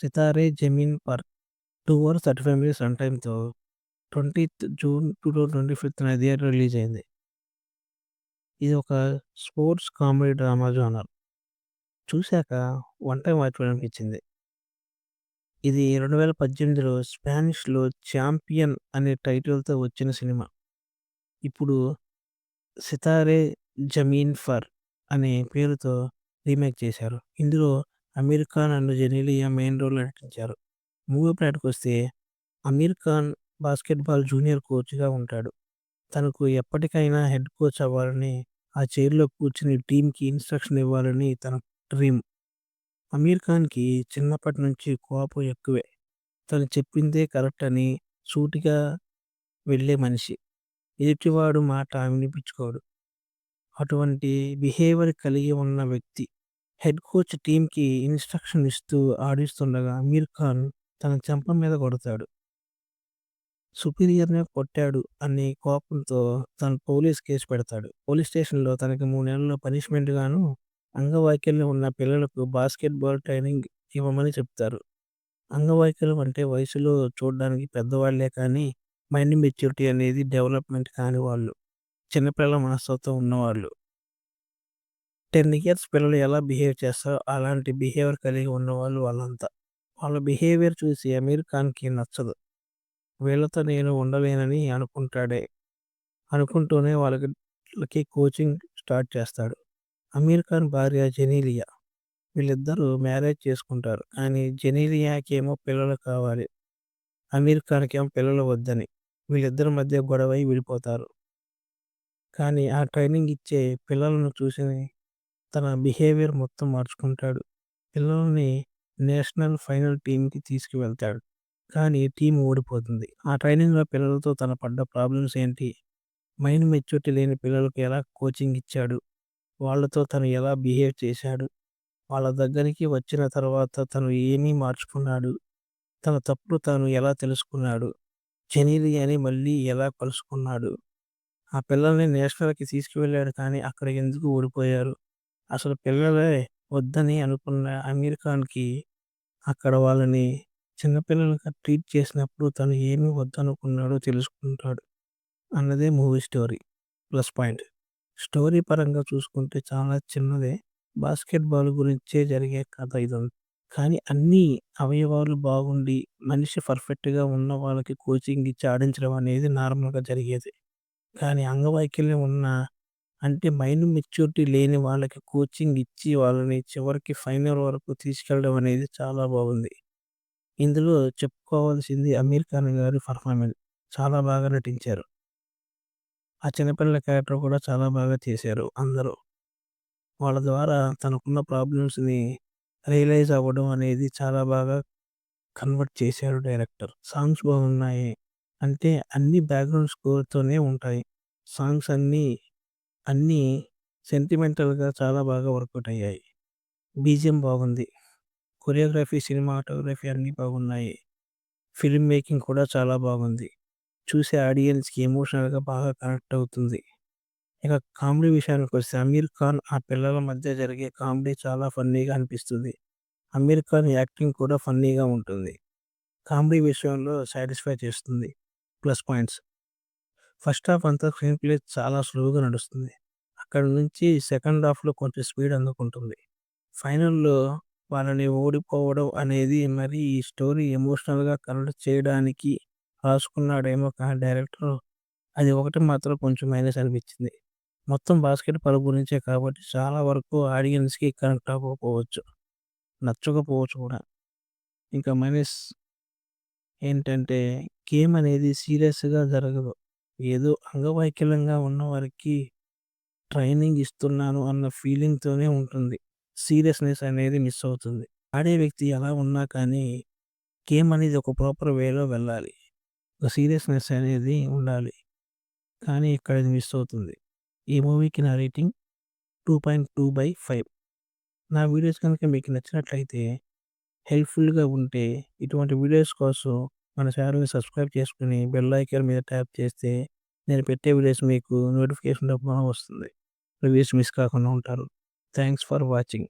'Sitaare Zameen Par' two hours 35 minutes run టైమ్‌తో 20థ్ June 2025న థియేటర్‌లో రిలీజ్ అయింది. ఇది ఒక స్పోర్ట్స్ కామెడీ డ్రామా జోనర్. చూశాక వన్ టైం వాచ్ అనిపించింది. ఇది 2018లో స్పానిష్‌లో 'ఛాంపియన్' అనే టైటిల్‌తో వచ్చిన సినిమా. ఇప్పుడు 'సితారే జమీన్ ఫర్' అనే పేరుతో రీమేక్ చేశారు. ఇందులో Aamir Khan and Genelia main role నటించారు. మూవీ ప్లాట్‌కొస్తే అమీర్ ఖాన్ బాస్కెట్‌బాల్ జూనియర్ కోచ్‌గా ఉంటాడు. తనకు ఎప్పటికైనా హెడ్ కోచ్ అవ్వాలని, ఆ చైర్‌లో కూర్చుని టీంకి ఇన్‌స్ట్రక్షన్ ఇవ్వాలని తన డ్రీమ్. అమీర్ ఖాన్‌కి చిన్నప్పటి నుంచి కోపం ఎక్కువే. తను చెప్పిందే కరెక్ట్ అని సూటిగా వెళ్ళే మనిషి. ఎదుటివాడు మాట వినిపించుకోడు. అటువంటి బిహేవియర్ కలిగి ఉన్న వ్యక్తి. హెడ్ కోచ్ టీమ్‌కి ఇన్‌స్ట్రక్షన్ ఇస్తూ ఆడిస్తుండగా అమీర్ ఖాన్ తన చెంప మీద కొడతాడు. సుపీరియర్‌నే కొట్టాడు అనే కోపంతో తను పోలీస్ కేస్ పెడతాడు. పోలీస్ స్టేషన్‌లో తనకి 3 నెలలు పనిష్మెంట్‌గాను, అంగవైకల్యం ఉన్న పిల్లలకు బాస్కెట్‌బాల్ ట్రైనింగ్ ఇవ్వమని చెప్తారు. అంగవైకల్యం అంటే వయసులో చూడ్డానికి పెద్దవాళ్ళే కానీ మైండ్ మెచ్యూరిటీ అనేది డెవలప్‌మెంట్ కాని వాళ్ళు. చిన్నపిల్లల మనస్తత్వం ఉన్నవాళ్ళు. 10 ఇయర్స్ పిల్లలు ఎలా బిహేవ్ చేస్తారో అలాంటి బిహేవియర్ కలిగి ఉన్నవాళ్ళు వాళ్ళంతా. వాళ్ళ బిహేవియర్ చూసి అమీర్ ఖాన్‌కి నచ్చదు. వీళ్ళతో నేను ఉండలేనని అనుకుంటాడే. అనుకుంటూనే వాళ్ళకి కోచింగ్ స్టార్ట్ చేస్తాడు. అమీర్ ఖాన్ భార్య జెనీలియా. వీళ్ళిద్దరూ మ్యారేజ్ చేసుకుంటారు. కానీ జెనీలియాకేమో పిల్లలు కావాలి. అమీర్ ఖాన్‌కేమో పిల్లలు వద్దని. వీళ్ళిద్దరి మధ్య గొడవై విడిపోతారు. కానీ ఆ ట్రైనింగ్ ఇచ్చే పిల్లలను చూసి తన బిహేవియర్ మొత్తం మార్చుకుంటాడు. పిల్లల్ని నేషనల్ ఫైనల్ టీమ్‌కి తీసుకువెళ్తాడు. కానీ టీమ్ ఓడిపోతుంది. ఆ ట్రైనింగ్‌లో పిల్లలతో తను పడ్డ ప్రాబ్లమ్స్ ఏంటి? మైండ్ మెచ్యూరిటీ లేని పిల్లలకు ఎలా కోచింగ్ ఇచ్చాడు? వాళ్ళతో తను ఎలా బిహేవ్ చేశాడు? వాళ్ళ దగ్గరికి వచ్చిన తర్వాత తను ఏమి మార్చుకున్నాడు? తన తప్పులు తాను ఎలా తెలుసుకున్నాడు? జెనీలియాని మళ్ళీ ఎలా కలుసుకున్నాడు? ఆ పిల్లల్ని నేషనల్‌కి తీసుకువెళ్ళాడు కానీ అక్కడ ఎందుకు ఓడిపోయారు? అసలు పిల్లలే వద్దని అనుకున్న అమీర్ ఖాన్‌కి అక్కడ వాళ్ళని చిన్నపిల్లలుగా ట్రీట్ చేసినప్పుడు తను ఏమి వద్దనుకున్నాడో తెలుసుకుంటాడు అన్నదే movie story. Plus point. Story పరంగా చూసుకుంటే చాలా చిన్నదే. బాస్కెట్‌బాల్ గురించే జరిగే కథ ఇదంతా. కానీ అన్ని అవయవాలు బాగుండి, మనిషి పర్ఫెక్ట్‌గా ఉన్న వాళ్ళకి కోచింగ్ ఇచ్చి ఆడించడం అనేది నార్మల్‌గా జరిగేదే. కానీ అంగవైకల్యం ఉన్న అంటే మైండ్ మెచ్యూరిటీ లేని వాళ్ళకి కోచింగ్ ఇచ్చి వాళ్ళని చివరికి ఫైనల్ వరకు తీసుకెళ్ళడం అనేది చాలా బాగుంది. ఇందులో చెప్పుకోవాల్సింది అమీర్ ఖాన్ గారి పర్ఫార్మెన్స్. చాలా బాగా నటించారు. ఆ చిన్నపిల్లల క్యారెక్టర్ కూడా చాలా బాగా చేశారు అందరూ. వాళ్ళ ద్వారా తనకున్న ప్రాబ్లమ్స్‌ని రియలైజ్ అవ్వడం అనేది చాలా బాగా కన్వర్ట్ చేశారు డైరెక్టర్. సాంగ్స్ బాగున్నాయి. అంటే అన్ని బ్యాక్‌గ్రౌండ్ స్కోర్‌తోనే ఉంటాయి. సాంగ్స్ అన్నీ, అన్నీ సెంటిమెంటల్‌గా చాలా బాగా వర్కౌట్ అయ్యాయి. బీజీఎం బాగుంది. కొరియోగ్రఫీ, సినిమాటోగ్రఫీ అన్నీ బాగున్నాయి. ఫిల్మ్ మేకింగ్ కూడా చాలా బాగుంది. చూసే ఆడియన్స్‌కి ఎమోషనల్‌గా బాగా కనెక్ట్ అవుతుంది. ఇక కామెడీ విషయానికొస్తే అమీర్ ఖాన్, ఆ పిల్లల మధ్య జరిగే కామెడీ చాలా ఫన్నీగా అనిపిస్తుంది. అమీర్ ఖాన్ యాక్టింగ్ కూడా ఫన్నీగా ఉంటుంది. కామెడీ విషయంలో సాటిస్ఫై చేస్తుంది. Plus points. ఫస్ట్ హాఫ్ అంతా స్క్రీన్ ప్లే చాలా స్లోగా నడుస్తుంది. అక్కడి నుంచి సెకండ్ హాఫ్‌లో కొంచెం స్పీడ్ అందుకుంటుంది. ఫైనల్‌లో వాళ్ళని ఓడిపోవడం అనేది మరి ఈ స్టోరీ ఎమోషనల్‌గా కనెక్ట్ చేయడానికి రాసుకున్నాడేమో కానీ డైరెక్టర్ అది ఒకటి మాత్రం కొంచెం మైనస్ అనిపించింది. మొత్తం బాస్కెట్‌బాల్ గురించే కాబట్టి చాలా వరకు ఆడియన్స్‌కి కనెక్ట్ అవ్వకపోవచ్చు. నచ్చకపోవచ్చు కూడా. ఇంకా మైనస్ ఏంటంటే గేమ్ అనేది సీరియస్‌గా జరగదు. ఏదో అంగవైకల్యంగా ఉన్నవారికి ట్రైనింగ్ ఇస్తున్నాను అన్న ఫీలింగ్‌తోనే ఉంటుంది. సీరియస్‌నెస్ అనేది మిస్ అవుతుంది. ఆడే వ్యక్తి ఎలా ఉన్నా కానీ గేమ్ అనేది ఒక ప్రాపర్ వేలో వెళ్ళాలి. ఒక సీరియస్‌నెస్ అనేది ఉండాలి. కానీ ఇక్కడ ఇది మిస్ అవుతుంది. ఈ మూవీకి నా రేటింగ్ 2.2/5. నా వీడియోస్ కనుక మీకు నచ్చినట్లయితే హెల్ప్‌ఫుల్‌గా ఉంటే ఇటువంటి వీడియోస్ కోసం మన ఛానల్‌ని సబ్స్క్రైబ్ చేసుకొని బెల్ ఐకాన్ మీద ట్యాప్ చేస్తే నేను పెట్టే వీడియోస్ మీకు నోటిఫికేషన్ రూపంలో వస్తుంది. రివ్యూస్ మిస్ కాకుండా ఉంటారు. Thanks for watching.